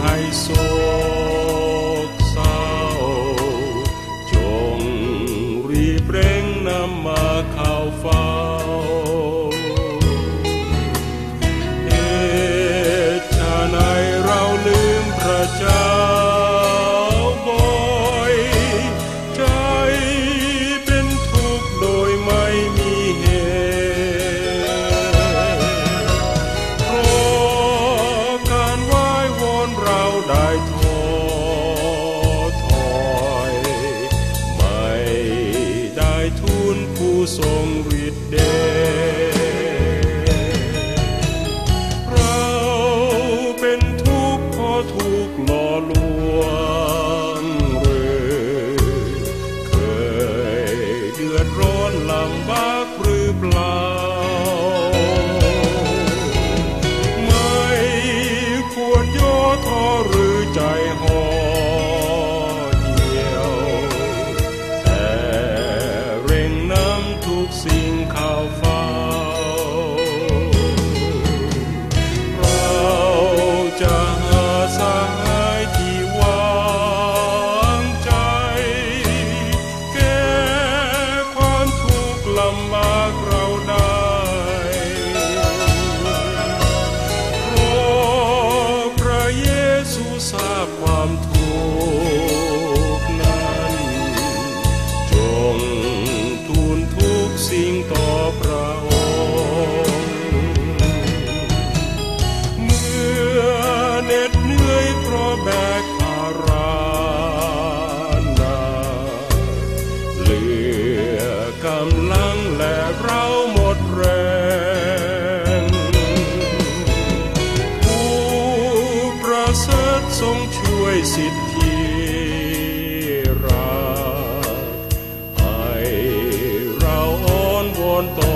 ให้โศกเศร้า จงรีเร่งนำมาเข่าเฝ้าเหตุชาไหนเราลืมพระเจ้า ทรงฤทธิ์เดชเราเป็นทุกข์เพราะถูกหล่อลวงเรือเคยเดือดร้อนลำบากหรือเปล่าากเราได้โอ้พระเยซูทราบความ ทรงช่วยสิทธิรักให้เราอ้อนวอนต่อ